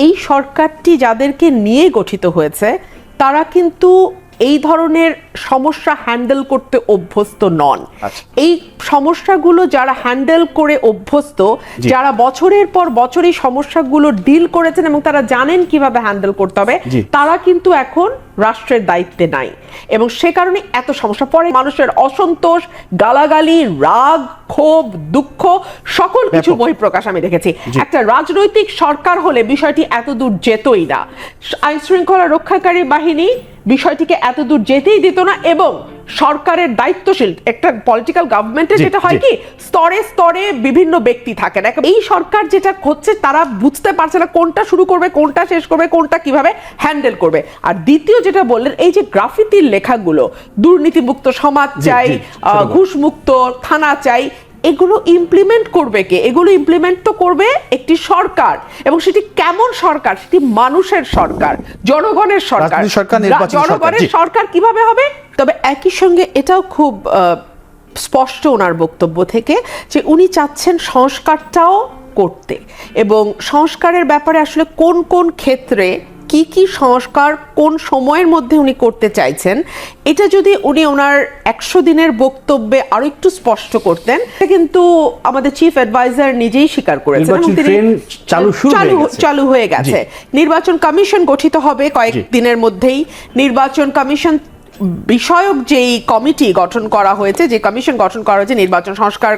এই সরকারটি যাদেরকে নিয়ে গঠিত হয়েছে তারা কিন্তু এই ধরনের সমস্যা হ্যান্ডেল করতে অভ্যস্ত নন। আচ্ছা। এই সমস্যাগুলো যারা হ্যান্ডেল করে অভ্যস্ত যারা বছরের পর বছর এই সমস্যাগুলো ডিল করেছেন এবং তারা জানেন কীভাবে হ্যান্ডেল করতে হবে তারা কিন্তু এখন রাষ্ট্রের দায়িত্বে নাই। এবং সে কারণে এত সমস্যা পরে মানুষের অসন্তোষ গালাগালি রাগ ক্ষোভ দুঃখ সকল কিছু। বহিঃপ্রকাশ আমি দেখেছি। একটা রাজনৈতিক সরকার হলে বিষয়টি এত দূর যেতই না। আইন শৃঙ্খলা রক্ষাকারী বাহিনী বিষয়টিকে এত দূর যেতেই দিত না এবং সরকারের দায়িত্বশীল একটা পলিটিক্যাল গভর্নমেন্টে যেটা হয় কি স্তরে স্তরে বিভিন্ন ব্যক্তি থাকেন। এই সরকার যেটা হচ্ছে তারা বুঝতে পারছে না কোনটা শুরু করবে কোনটা শেষ করবে কোনটা কীভাবে হ্যান্ডেল করবে। আর দ্বিতীয় যেটা বললেন এই যে গ্রাফিতির লেখাগুলো দুর্নীতিমুক্ত সমাজ চাই। ঘুষমুক্ত থানা চাই এগুলো ইমপ্লিমেন্ট করবে কে? এগুলো ইমপ্লিমেন্ট তো করবে একটি সরকার। এবং সেটি কেমন সরকার? সেটি মানুষের সরকার জনগণের সরকার। সরকার, জনগণের সরকার কীভাবে হবে? তবে একই সঙ্গে এটাও খুব স্পষ্ট ওনার বক্তব্য থেকে যে উনি চাচ্ছেন সংস্কারটাও করতে। এবং সংস্কারের ব্যাপারে আসলে কোন কোন ক্ষেত্রে কি কি সংস্কার কোন সময়ের মধ্যে উনি করতে চাইছেন এটা যদি উনি ওনার একশো দিনের বক্তব্যে আরও একটু স্পষ্ট করতেন কিন্তু আমাদের চিফ অ্যাডভাইজার নিজেই স্বীকার করেছেন। চালু হয়ে গেছে। নির্বাচন কমিশন গঠিত হবে কয়েক দিনের মধ্যেই। নির্বাচন কমিশন বিষয়ক যেই কমিটি গঠন করা হয়েছে যে কমিশন গঠন করা হয়েছে নির্বাচন সংস্কার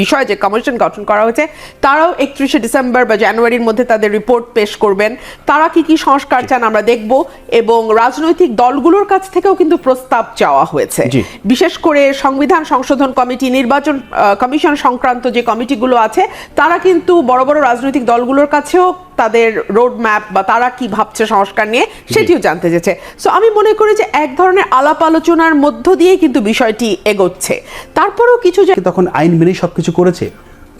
বিষয়ে যে কমিশন গঠন করা হয়েছে তারাও একত্রিশে ডিসেম্বর বা জানুয়ারির মধ্যে তাদের রিপোর্ট পেশ করবেন। তারা কি কি সংস্কার চান আমরা দেখব এবং রাজনৈতিক দলগুলোর কাছ থেকেও কিন্তু প্রস্তাব চাওয়া হয়েছে। বিশেষ করে সংবিধান সংশোধন কমিটি নির্বাচন কমিশন সংক্রান্ত যে কমিটিগুলো আছে তারা কিন্তু বড় বড় রাজনৈতিক দলগুলোর কাছেও তাদের রোড ম্যাপ বা তারা কি ভাবছে সংস্কার নিয়ে সেটিও জানতে চেয়েছে। সো আমি মনে করি যে এক ধরনের আলাপ আলোচনার মধ্য দিয়ে কিন্তু বিষয়টি এগোচ্ছে। তারপরেও কিছু যে- তখন আইন মেনেই সবকিছু করেছে।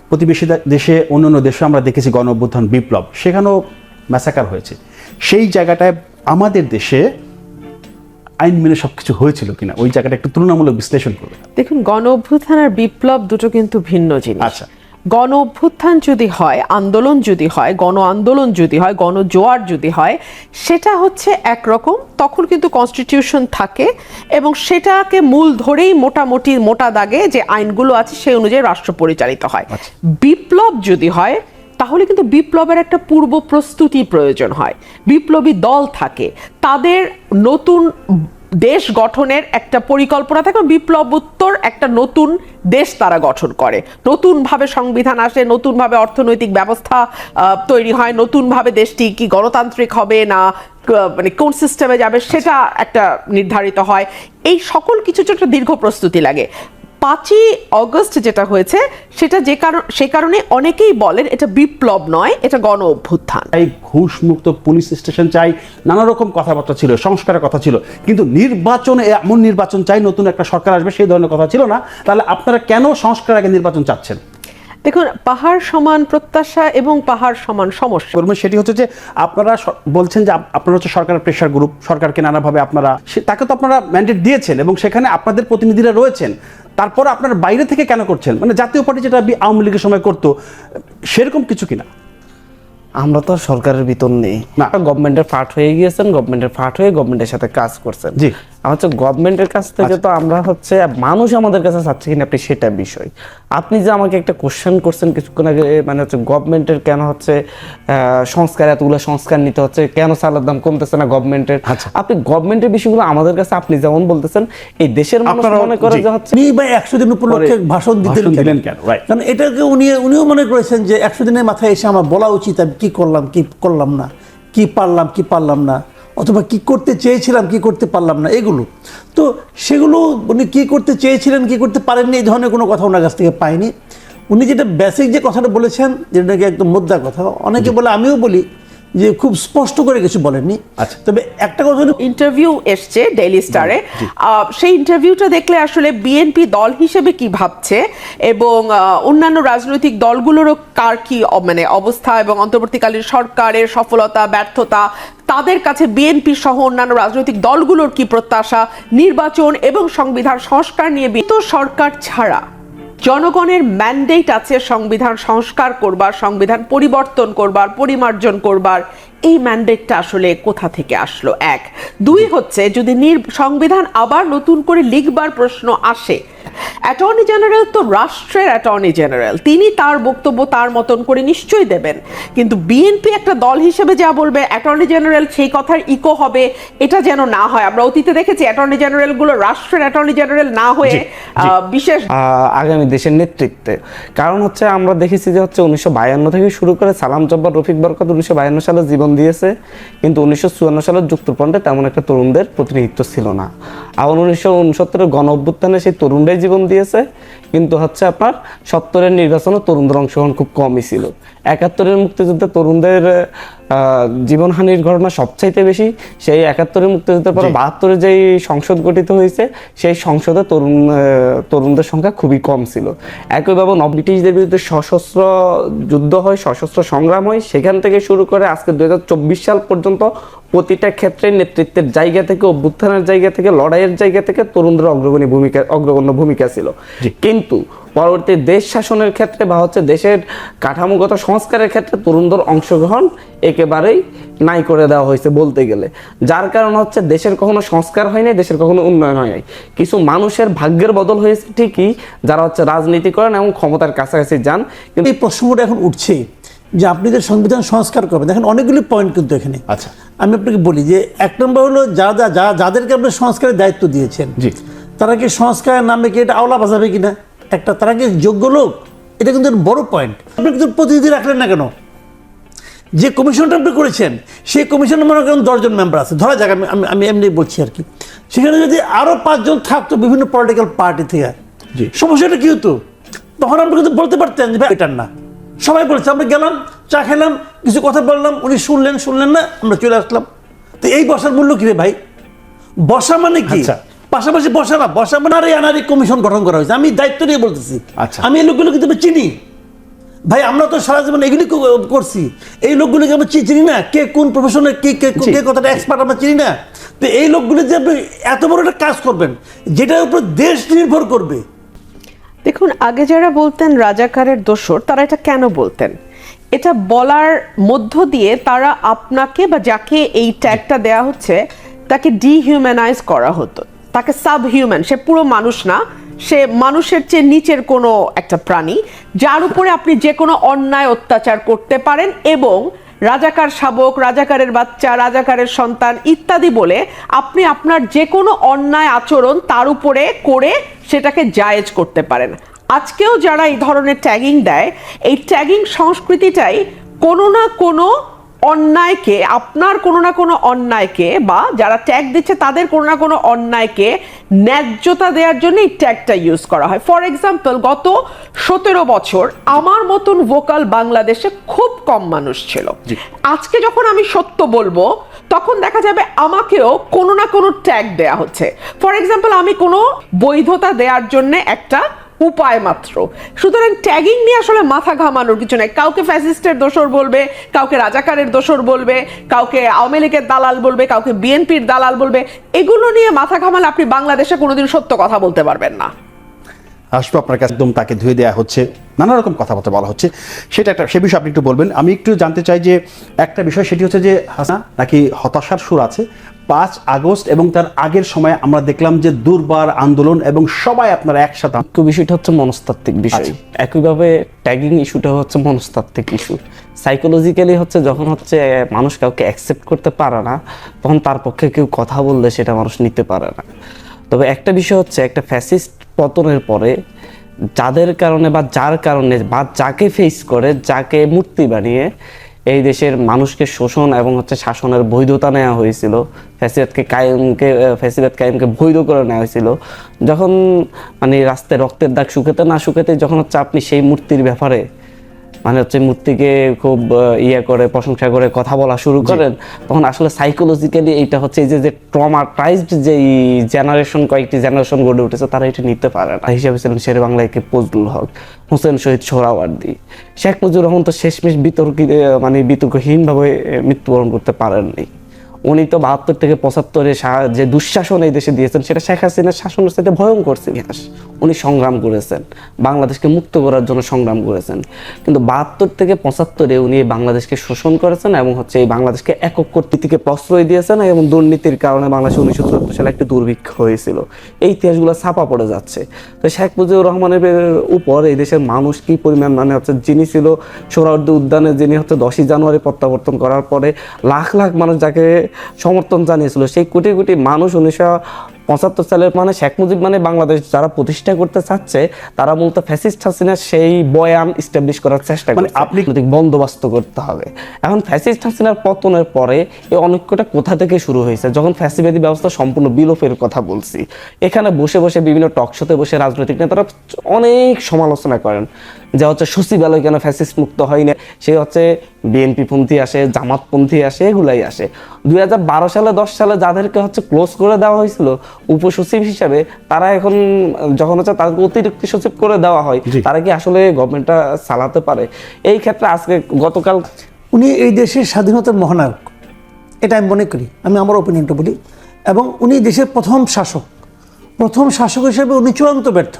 প্রতিবেশী দেশে অন্যান্য দেশে আমরা দেখেছি গণ অভ্যুত্থান বিপ্লব সেখানেও ম্যাসাকার হয়েছে। সেই জায়গাটায় আমাদের দেশে আইন মেনে সবকিছু হয়েছিল কিনা ওই জায়গাটা একটু তুলনামূলক বিশ্লেষণ করবে। দেখুন গণ অভ্যুত্থান আর বিপ্লব দুটো কিন্তু ভিন্ন জিনিস। আচ্ছা। গণ অভ্যুত্থান যদি হয় আন্দোলন যদি হয় গণ আন্দোলন যদি হয় গণ জোয়ার যদি হয় সেটা হচ্ছে একরকম। তখন কিন্তু কনস্টিটিউশন থাকে এবং সেটাকে মূল ধরেই মোটামুটি মোটা দাগে যে আইনগুলো আছে সেই অনুযায়ী রাষ্ট্র পরিচালিত হয়। আচ্ছা। বিপ্লব যদি হয় তাহলে কিন্তু বিপ্লবের একটা পূর্ব প্রস্তুতি প্রয়োজন হয়। বিপ্লবী দল থাকে তাদের নতুন দেশ গঠনের একটা পরিকল্পনা থাকে, বিপ্লব বিপ্লবোত্তর একটা নতুন দেশ তারা গঠন করে। নতুনভাবে সংবিধান আসে, নতুনভাবে অর্থনৈতিক ব্যবস্থা তৈরি হয়, নতুনভাবে দেশটি কি গণতান্ত্রিক হবে না মানে কোন সিস্টেমে যাবে, সেটা একটা নির্ধারিত হয়। এই সকল কিছু একটা দীর্ঘ প্রস্তুতি লাগে। পাঁচই অগস্ট যেটা হয়েছে সেটা যে কারণ সে কারণে অনেকেই বলেন এটা বিপ্লব নয় এটা গণ অভ্যুত্থান। চাই ঘুষ মুক্ত পুলিশ স্টেশন চাই নানা রকম কথাবার্তা ছিল সংস্কারের কথা ছিল কিন্তু নির্বাচনে এমন নির্বাচন চাই নতুন একটা সরকার আসবে সেই ধরনের কথা ছিল না তাহলে আপনারা কেন সংস্কার আগে নির্বাচন চাচ্ছেন? দেখুন পাহাড় সমান প্রত্যাশা এবং পাহাড় সমান সমস্যা। সেটি হচ্ছে যে আপনারা বলছেন যে আপ- আপনারা হচ্ছে সরকারের প্রেশার গ্রুপ সরকারকে নানাভাবে আপনারা তাকে তো আপনারা ম্যান্ডেট দিয়েছেন এবং সেখানে আপনাদের প্রতিনিধিরা রয়েছেন। তারপর আপনার বাইরে থেকে কেন করছেন মানে জাতীয় পার্টি যেটা আওয়ামী লীগের সময় করতো সেরকম কিছু কিনা আমরা তো সরকারের ভিতর নেই না। গভর্নমেন্টের ফাট হয়ে গিয়েছেন গভর্নমেন্টের ফাট হয়ে গভর্নমেন্টের সাথে কাজ করছেন জি। আমার হচ্ছে গভর্নমেন্টের কাছ থেকে তো আমরা হচ্ছে মানুষ আমাদের কাছে চাচ্ছে কিনা আপনি সেটা বিষয় আপনি যে আমাকে একটা কোশ্চেন করছেন কিছুক্ষণ আগে মানে হচ্ছে গভর্নমেন্টের কেন হচ্ছে সংস্কার এতগুলো সংস্কার নিতে হচ্ছে কেন চালের দাম কমতেছে না গভর্নমেন্টের আচ্ছা। আপনি গভর্নমেন্টের বিষয়গুলো আমাদের কাছে আপনি যেমন বলতেছেন এই দেশের মানুষ মনে করে যে হচ্ছে উনি বা একশো দিন উপলক্ষে ভাষণ দিতেন কেন? দিলেন কেন? কারণ এটাকে উনি উনিও মনে করেছেন যে একশো দিনের মাথায় এসে আমার বলা উচিত আমি কি করলাম কি করলাম না কি পারলাম কি পারলাম না অথবা কি করতে চেয়েছিলাম কি করতে পারলাম না এগুলো। তো সেগুলো উনি কী করতে চেয়েছিলেন কি করতে পারেননি এই ধরনের কোনো কথা ওনার কাছ থেকে পাইনি। উনি যেটা বেসিক যে কথাটা বলেছেন যেটা নাকি একদম মুদ্রা কথা অনেকে বলে আমিও বলি যে খুব স্পষ্ট করে কিছু বলেননি। আচ্ছা। তবে একটা কথা ইন্টারভিউ এসছে ডেইলি স্টারে সেই ইন্টারভিউটা দেখলে আসলে বিএনপি দল হিসেবে কি ভাবছে এবং অন্যান্য রাজনৈতিক দলগুলোরও কার কি মানে অবস্থা এবং অন্তর্বর্তীকালীন সরকারের সফলতা ব্যর্থতা তাদের কাছে বিএনপি সহ অন্যান্য রাজনৈতিক দলগুলোর কি প্রত্যাশা নির্বাচন এবং সংবিধান সংস্কার নিয়ে তো সরকার ছাড়া? জনগণের ম্যান্ডেট আছে সংবিধান সংস্কার করবার, সংবিধান পরিবর্তন করবার, পরিমার্জন করবার। এই ম্যান্ডেটটা আসলে কোথা থেকে আসলো? এক। দুই হচ্ছে, যদি সংবিধান আবার নতুন করে লিখবার প্রশ্ন আসে অ্যাটর্নি জেনারেল তো রাষ্ট্রের অ্যাটর্নি জেনারেল তিনি তার বক্তব্য তার মতন করে নিশ্চয়ই দেবেন। কিন্তু বিএনপি একটা দল হিসেবে যা বলবে অ্যাটর্নি জেনারেল সেই কথার ইকো হবে এটা যেন না হয়। আমরা অতীতে দেখেছি অ্যাটর্নি জেনারেলগুলো রাষ্ট্রের অ্যাটর্নি জেনারেল না হয়ে বিশেষ আগামী দেশের নেতৃত্বে। কারণ হচ্ছে আমরা দেখেছি যে হচ্ছে উনিশশো বায়ান্ন থেকে শুরু করে সালাম জব্বার রফিক বরকত উনিশশো বায়ান্ন সালে জীবন দিয়েছে। কিন্তু উনিশশো চুয়ান্ন সালের যুক্তফ্রন্টে তেমন একটা তরুণদের প্রতিনিধিত্ব ছিল না। আবার উনিশশো উনসত্তরের গণ অভ্যুত্থানে সেই তরুণরাই জীবন দিয়েছে কিন্তু হচ্ছে আপনার সত্তরের নির্বাচনে তরুণদের অংশগ্রহণ খুব কমই ছিল। একাত্তরের মুক্তিযুদ্ধে তরুণদের জীবনহানির ঘটনা সবচাইতে বেশি সেই একাত্তরের মুক্তিযুদ্ধের পর বাহাত্তরে যেই সংসদ গঠিত হয়েছে সেই সংসদে তরুণ তরুণদের সংখ্যা খুবই কম ছিল। একইভাবে নব ব্রিটিশদের বিরুদ্ধে সশস্ত্র যুদ্ধ হয় সশস্ত্র সংগ্রাম হয় সেখান থেকে শুরু করে আজকে দুই সাল পর্যন্ত প্রতিটা ক্ষেত্রে নেতৃত্বের জায়গা থেকে অভ্যুত্থানের জায়গা থেকে লড়াইয়ের জায়গা থেকে তরুণদের অগ্রগণী ভূমিকা অগ্রগণ্য ভূমিকা ছিল। কিন্তু পরবর্তী দেশ শাসনের ক্ষেত্রে বা হচ্ছে দেশের কাঠামোগত সংস্কারের ক্ষেত্রে তরুণদের অংশগ্রহণ একেবারেই নাই করে দেওয়া হয়েছে বলতে গেলে। যার কারণ হচ্ছে দেশের কখনো সংস্কার হয়নি দেশের কখনো উন্নয়ন হয়নি কিছু মানুষের ভাগ্যের বদল হয়েছে ঠিকই যারা হচ্ছে রাজনীতি করেন এবং ক্ষমতার কাছাকাছি যান। কিন্তু এই প্রসঙ্গটা এখন উঠছে যে আপনি যে সংবিধান সংস্কার করবেন দেখেন অনেকগুলি পয়েন্ট কিন্তু এখানে। আচ্ছা। আমি আপনাকে বলি যে এক নম্বর হলো যা যা যা- যাদেরকে আপনি সংস্কারের দায়িত্ব দিয়েছেন জি। তারা কি সংস্কারের নামে কি এটা আওলা বাজাবে কিনা? একটা তারা কি যোগ্য লোক এটা কিন্তু বড় পয়েন্ট আপনি কিন্তু প্রতিনিধি রাখলেন না কেন? যে কমিশনটা আপনি করেছেন সেই কমিশনে মনে করেন দশজন মেম্বার আছে। ধরা যাক আমি আমি- এমনি বলছি আর কি। সেখানে যদি আরও পাঁচজন থাকতো বিভিন্ন পলিটিক্যাল পার্টি থেকে জি। সমস্যাটা কি হতো? তখন আপনি কিন্তু বলতে পারতেন যে এটার না। সবাই বলেছে আমরা গেলাম চা খেলাম কিছু কথা বললাম উনি শুনলেন শুনলেন না আমরা চলে আসলাম। তো এই বসার মূল্য কি রে ভাই? বসা মানে কি? আচ্ছা। পাশাপাশি বসা না বসা মানে আরে আনারি কমিশন গঠন করা হয়েছে। আমি দায়িত্ব নিয়ে বলতেছি। আচ্ছা। আমি এই লোকগুলো কিন্তু চিনি। ভাই আমরা তো সারা জীবন এগুলি করছি। এই লোকগুলোকে আমরা চিনি না। কে কোন প্রফেশনে কে কে। কে কতটা এক্সপার্ট আমরা চিনি না। তো এই লোকগুলো যে আপনি এত বড় একটা কাজ করবেন যেটার উপর দেশ নির্ভর করবে। দেখুন আগে যারা বলতেন রাজাকারের দোসর তারা এটা কেন বলতেন? এটা বলার মধ্য দিয়ে তারা আপনাকে বা যাকে এই ট্যাগটা দেয়া হচ্ছে তাকে ডিহিউম্যানাইজ করা হতো। তাকে সাব হিউম্যান সে পুরো মানুষ না, সে মানুষের চেয়ে নিচের কোনো একটা প্রাণী, যার উপরে আপনি যে কোনো অন্যায় অত্যাচার করতে পারেন এবং রাজাকার শাবক, রাজাকারের বাচ্চা, রাজাকারের সন্তান ইত্যাদি বলে আপনি আপনার যে কোনো অন্যায় আচরণ তার উপরে করে সেটাকে জায়েজ করতে পারেন। আজকেও যারা এই ধরনের ট্যাগিং দেয়, এই ট্যাগিং সংস্কৃতিটাই কোনো না কোনো অন্যায়কে আপনার কোনো না কোনো অন্যায়কে বা যারা ট্যাগ দিচ্ছে তাদের কোনো না কোনো অন্যায়কে ন্যায্যতা দেওয়ার জন্য এই ট্যাগটা ইউজ করা হয়। ফর এক্সাম্পল গত সতেরো বছর আমার মতন ভোকাল বাংলাদেশে খুব কম মানুষ ছিল। আজকে যখন আমি সত্য বলব তখন দেখা যাবে আমাকেও কোনো না কোনো ট্যাগ দেয়া হচ্ছে। ফর এক্সাম্পল আমি কোনো বৈধতা দেওয়ার জন্য একটা উপায় মাত্র। সুতরাং ট্যাগিং নিয়ে আসলে মাথা ঘামানোর কিছু নাই। কাউকে ফ্যাসিস্টের দোষর বলবে, কাউকে রাজাকারের দোষর বলবে, কাউকে আওয়ামী লীগের দালাল বলবে, কাউকে বিএনপির দালাল বলবে, এগুলো নিয়ে মাথা ঘামালে আপনি বাংলাদেশে কোনোদিন সত্য কথা বলতে পারবেন না। আসব আপনার কাছে। একদম তাকে ধুয়ে দেওয়া হচ্ছে। নানা রকম কথাবার্তা বলা হচ্ছে। সেটা একটা সে বিষয়ে আপনি একটু বলবেন। আমি একটু জানতে চাই যে একটা বিষয় সেটি হচ্ছে যে হাসান নাকি হতাশার সুর আছে? পাঁচ আগস্ট এবং তার আগের সময় আমরা দেখলাম যে দুর্বার আন্দোলন এবং সবাই আপনারা একসাথে বিষয়টা হচ্ছে মনস্তাত্ত্বিক বিষয়। আচ্ছা। একইভাবে ট্যাগিং ইস্যুটা হচ্ছে মনস্তাত্ত্বিক ইস্যু সাইকোলজিক্যালি হচ্ছে যখন হচ্ছে মানুষ কাউকে অ্যাকসেপ্ট করতে পারে না তখন তার পক্ষে কেউ কথা বললে সেটা মানুষ নিতে পারে না। তবে একটা বিষয় হচ্ছে, একটা ফ্যাসিস্ট পতনের পরে যাদের কারণে বা যার কারণে বা যাকে ফেস করে, যাকে মূর্তি বানিয়ে এই দেশের মানুষকে শোষণ এবং হচ্ছে শাসনের বৈধতা নেওয়া হয়েছিল, ফ্যাসিবাদকে কায়েমকে, ফ্যাসিবাদ কায়েমকে বৈধ করে নেওয়া হয়েছিল, যখন মানে রাস্তায় রক্তের দাগ শুকাতে না শুকাতে যখন হচ্ছে আপনি সেই মূর্তির ব্যাপারে মানে হচ্ছে মূর্তিকে খুব ইয়ে করে প্রশংসা করে কথা বলা শুরু করেন তখন আসলে সাইকোলজিক্যালি এইটা হচ্ছে এই যে যে ট্রমাটাইজড যে জেনারেশন কয়েকটি জেনারেশন গড়ে উঠেছে তারা এটা নিতে পারে না। হিসাবে ছিলেন শের বাংলাকে ফজলুল হক হোসেন শহীদ সোহরাওয়ার্দি। শেখ মুজিবুর রহমান তো শেষমেশ বিতর্কিত মানে বিতর্কহীনভাবে মৃত্যুবরণ করতে পারেননি। উনি তো বাহাত্তর থেকে পঁচাত্তরে যে দুঃশাসন এই দেশে দিয়েছেন সেটা শেখ হাসিনার শাসনের সাথে ভয়ঙ্কর ইতিহাস উনি সংগ্রাম করেছেন বাংলাদেশকে মুক্ত করার জন্য সংগ্রাম করেছেন। কিন্তু বাহাত্তর থেকে পঁচাত্তরে উনি এই বাংলাদেশকে শোষণ করেছেন এবং হচ্ছে এই বাংলাদেশকে একক কর্তৃত্বকে প্রশ্রয় দিয়েছেন এবং দুর্নীতির কারণে বাংলাদেশে উনিশশো চুয়াত্তর সালে একটি দুর্ভিক্ষ হয়েছিল। এই ইতিহাসগুলো ছাপা পড়ে যাচ্ছে। তো শেখ মুজিবুর রহমানের উপর এই দেশের মানুষ কি পরিমাণ মানে হচ্ছে যিনি ছিল সোহরাওয়ার্দী উদ্যানে যিনি হচ্ছে দশই জানুয়ারি প্রত্যাবর্তন করার পরে লাখ লাখ মানুষ যাকে সমর্থন জানিয়েছিল। সেই কোটি কোটি মানুষ উনিশশো পঁচাত্তর সালের মানে শেখ মুজিব মানে বাংলাদেশ যারা প্রতিষ্ঠা করতে চাচ্ছে তারা মূলত ফ্যাসিস্ট হাসিনার সেই বয়ান ইস্টাবলিশ করার চেষ্টা মানে মানে আপনি- বন্দোবস্ত করতে হবে। এখন ফ্যাসিস্ট হাসিনার পতনের পরে এই অনৈক্যটা কোথা থেকে শুরু হয়েছে? যখন ফ্যাসিবাদী ব্যবস্থা সম্পূর্ণ বিলোপের কথা বলছি এখানে বসে বসে বিভিন্ন টক শোতে বসে রাজনৈতিক নেতারা অনেক সমালোচনা করেন। যে হচ্ছে সচিবালয় কেন ফ্যাসিস্ট মুক্ত হয় না সে হচ্ছে বিএনপি পন্থী আসে জামাতপন্থী আসে এগুলাই আসে। দুই হাজার বারো সালে দশ সালে যাদেরকে হচ্ছে ক্লোজ করে দেওয়া হয়েছিল উপসচিব হিসাবে তারা এখন যখন হচ্ছে তাদেরকে অতিরিক্ত সচিব করে দেওয়া হয়। তারা কি আসলে গভর্নমেন্টটা চালাতে পারে? এই ক্ষেত্রে আজকে গতকাল উনি এই দেশের স্বাধীনতার মহানায়ক। এটা আমি মনে করি আমি আমার ওপিনিয়নটা বলি। এবং উনি দেশের প্রথম শাসক। প্রথম শাসক হিসেবে উনি চূড়ান্ত ব্যর্থ।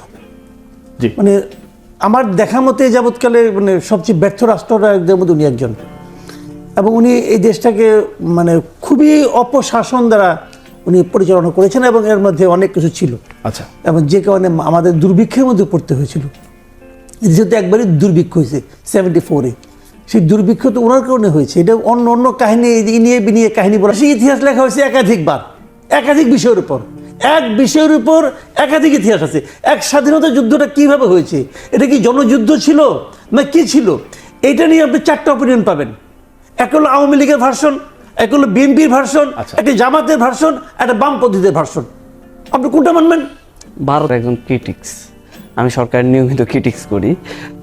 মানে আমার দেখা মতে যাবৎকালে মানে সবচেয়ে ব্যর্থ রাষ্ট্রনায়কদের মধ্যে উনি একজন। এবং উনি এই দেশটাকে মানে খুবই অপশাসন দ্বারা উনি পরিচালনা করেছেন এবং এর মধ্যে অনেক কিছু ছিল। আচ্ছা। এবং যে কারণে আমাদের দুর্ভিক্ষের মধ্যে পড়তে হয়েছিল। যেহেতু একবারই দুর্ভিক্ষ হয়েছে সেভেন্টি ফোরে সেই দুর্ভিক্ষ তো ওনার কারণে হয়েছে। এটা অন্য অন্য কাহিনী নিয়ে বিনিয়ে কাহিনী বলা। সেই ইতিহাস লেখা হয়েছে একাধিকবার। একাধিক বিষয়ের উপর। এক বিষয়ের উপর একাধিক ইতিহাস আছে। এক স্বাধীনতা যুদ্ধটা কীভাবে হয়েছে? এটা কি জনযুদ্ধ ছিল? না কি ছিল? এটা নিয়ে আপনি চারটা অপিনিয়ন পাবেন। এক হলো আওয়ামী লীগের ভার্সন এক হলো বিএনপির ভার্সন আচ্ছা। একটা জামাতের ভার্সন একটা বামপন্থীদের ভার্সন। আপনি কোনটা মানবেন? ভারত একজন ক্রিটিক্স আমি সরকারের নিয়মিত ক্রিটিক্স করি।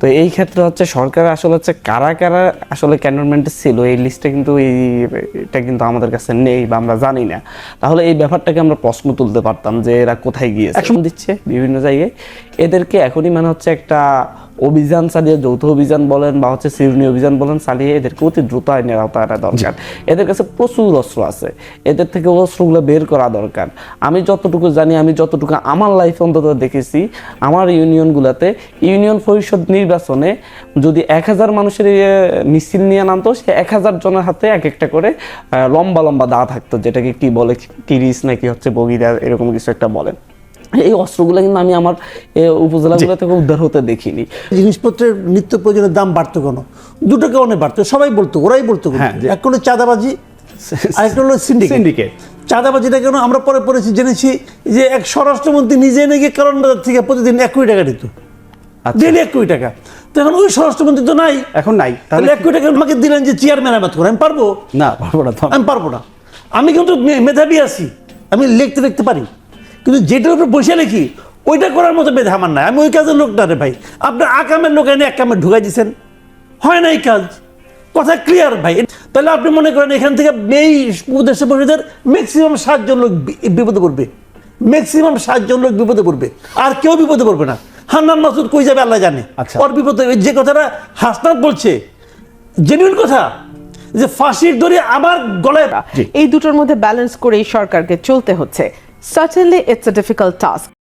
তো এই ক্ষেত্রে হচ্ছে সরকার আসলে হচ্ছে কারা কারা আসলে ক্যান্টনমেন্টে ছিল এই লিস্টটা কিন্তু এই এটা কিন্তু আমাদের কাছে নেই বা আমরা জানি না। তাহলে এই ব্যাপারটাকে আমরা প্রশ্ন তুলতে পারতাম যে এরা কোথায় গিয়েছে। দিচ্ছে বিভিন্ন জায়গায়। এদেরকে এখনই মানে হচ্ছে একটা অভিযান চালিয়ে যৌথ অভিযান বলেন বা হচ্ছে সিউনি অভিযান বলেন চালিয়ে এদেরকে অতি দ্রুত আইনের আওতায় আনা দরকার। এদের কাছে প্রচুর অস্ত্র আছে। এদের থেকে অস্ত্রগুলো বের করা দরকার। আমি যতটুকু জানি আমি যতটুকু আমার লাইফে অন্তত দেখেছি আমার ইউনিয়নগুলোতে ইউনিয়ন পরিষদ নির্বাচনে যদি এক হাজার মানুষের ইয়ে মিছিল নিয়ে নামতো সে এক হাজার জনের হাতে এক একটা করে লম্বা লম্বা দা থাকতো যেটাকে কি বলে তিরিশ নাকি হচ্ছে বগিরা এরকম কিছু একটা বলেন। এই অস্ত্রগুলো কিন্তু আমি আমার এ, উপজেলাগুলো থেকে উদ্ধার হতে দেখিনি। জিনিসপত্রের নিত্য প্রয়োজনের দাম বাড়তো কেন? দুটো কারণে বাড়তো সবাই বলতো ওরাই বলতো হ্যাঁ, যে- এক হলো চাঁদাবাজি আর একটা হলো সিন্ডিকেট চাঁদাবাজিটা কেন? আমরা পরে পড়েছি জেনেছি যে এক স্বরাষ্ট্রমন্ত্রী নিজে নাকি কারণ বাজার থেকে প্রতিদিন এক কোটি টাকা দিত। আচ্ছা। ডেলি এক কোটি টাকা। তো এখন ওই স্বরাষ্ট্রমন্ত্রী তো নাই। এখন নাই। তাহলে এক কোটি টাকা আমাকে দিলেন যে চেয়ারম্যান আমার করে আমি পারব? না পারব না আমি পারব না। আমি কিন্তু মে- মেধাবী আছি। আমি লিখতে লিখতে পারি। কিন্তু যেটার উপরে বসে লিখি ওইটা করার মতো মেধা আমার নাই। আমি ওই কাজের লোক না রে ভাই। আপনার আকামের লোক এনে এক কামে ঢুকাই দিয়েছেন হয় না এই কাজ। কথা ক্লিয়ার ভাই। তাহলে আপনি মনে করেন এখান থেকে এই উপদেশ পরিষদের ম্যাক্সিমাম সাতজন লোক বিপদে পড়বে। ম্যাক্সিমাম সাতজন লোক বিপদে পড়বে। আর কেউ বিপদে পড়বে না। হান্নান মাসুদ কই যাবে আল্লাহ জানে। আচ্ছা। ওর বিপদে যে কথাটা হাসনাত বলছে জেনুইন কথা? যে ফাঁসির দড়ি আমার গলায় এই দুটোর মধ্যে ব্যালেন্স করেই সরকারকে চলতে হচ্ছে। Certainly, it's a difficult task.